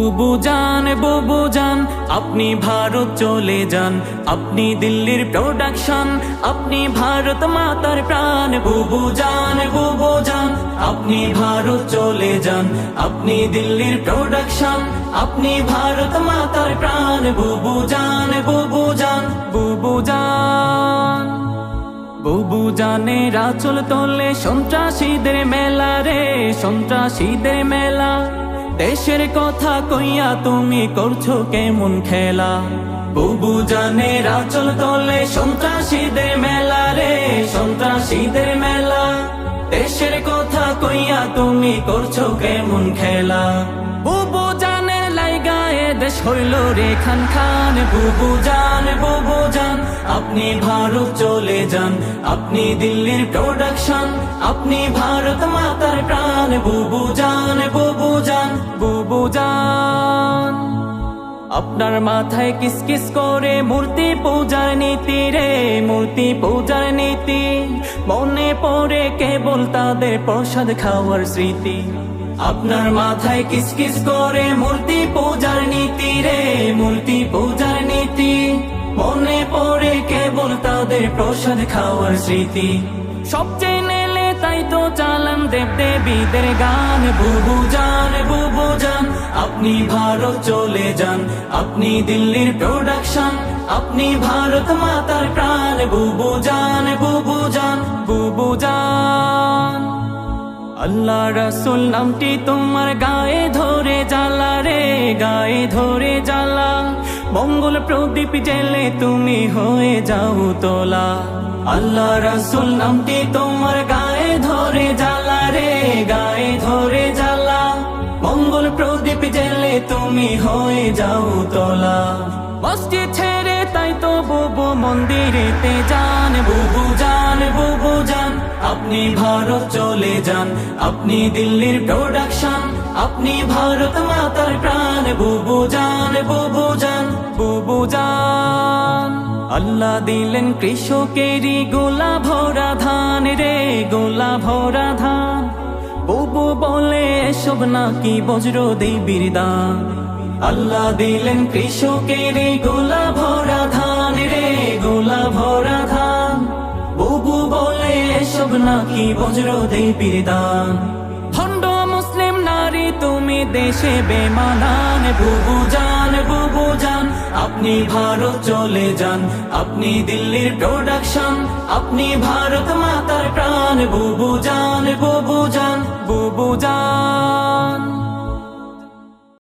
বুবু যান বুবু যান, আপনি ভারত চলে যান, আপনি দিল্লির প্রোডাকশন আপনি ভারত মাতার প্রাণ। বুবু যান বুবু যান, আপনি ভারত চলে যান, আপনি দিল্লির প্রোডাকশন আপনি ভারত মাতার প্রাণ। বুবু যান বুবু যান বুবু যান। বুবু জানে রাচল তোলে সন্ত্রাসীদের মেলা রে, সন্ত্রাসীদের মেলা দেশের কথা কইয়া তুমি করছ কেমন খেলা? বুবু জানে রাচল তোলে সন্ত্রাসীদের মেলা রে, সন্ত্রাসীদের মেলা। দেশের কথা কইয়া তুমি করছ কেমন খেলা? বুবু জানে লাইগায়ে দেশ হইল রে খান খান। বুবু জান বুবু জান, আপনি ভারত চলে যান। আপনি দিল্লির প্রোডাকশন আপনি ভারত মাতার প্রাণ। বুবু জান বুবু বুবু জান আপনার মাথায় কিস কিস করে মূর্তি পূজার নীতি রে, মূর্তি পূজার নীতি। মনে পড়ে কেবল তাদের প্রসাদ খাওয়ার স্মৃতি। আপনার মাথায় কিস কিস করে মূর্তি পূজার নীতি রে, মূর্তি পূজার নীতি। মনে পড়ে কেবল তাদের প্রসাদ খাওয়ার স্মৃতি। সবচেয়ে তো চালান দেব দেবীদের গান। বুবু জান বুবু জান, আপনি ভারত চলে যান। আপনি দিল্লির প্রোডাকশন আপনি ভারত মাতার প্রাণ। বুবু জান বুবু জান বুবু জান। আল্লাহ রসুল, নামটি তোমার গায়ে ধরে জ্বালা রে, গায়ে ধরে জ্বালা। মঙ্গল প্রদীপ জেলে তুমি হয়ে যাও তোলা। আল্লাহ রসুল, নামটি তোমার গায়ে গায়ে ধরে জ্বালা। মঙ্গল প্রদীপ জেলে তুমি হয়ে যাও তোলা। মসজিদ ছেড়ে তাই তো বুবু মন্দিরেতে যান। বুবু যান বুবু যান, আপনি ভারত চলে যান। আপনি দিল্লির প্রোডাকশন আপনি ভারত মাতার প্রাণ। বুবু যান বুবু যান বুবু যান। আল্লাহ দিলেন কৃষকেরই গোলা ভরা ধান রে গোলা ভরা ধান। বুবু বলে, এসব নাকি বজ্র দেবীর দান? আল্লাহ দিলেন, কৃষকের গোলা ভরা ধান রে গোলা ভরা ধান। বুবু বলে, এসব নাকি বজ্র দেবীর দান? তুমি দেশে বেমানান, বুবু যান বুবু যান। আপনি ভারত চলে যান, আপনি দিল্লির প্রোডাকশন আপনি ভারত মাতার প্রাণ, বুবু যান বুবু যান, বুবু জান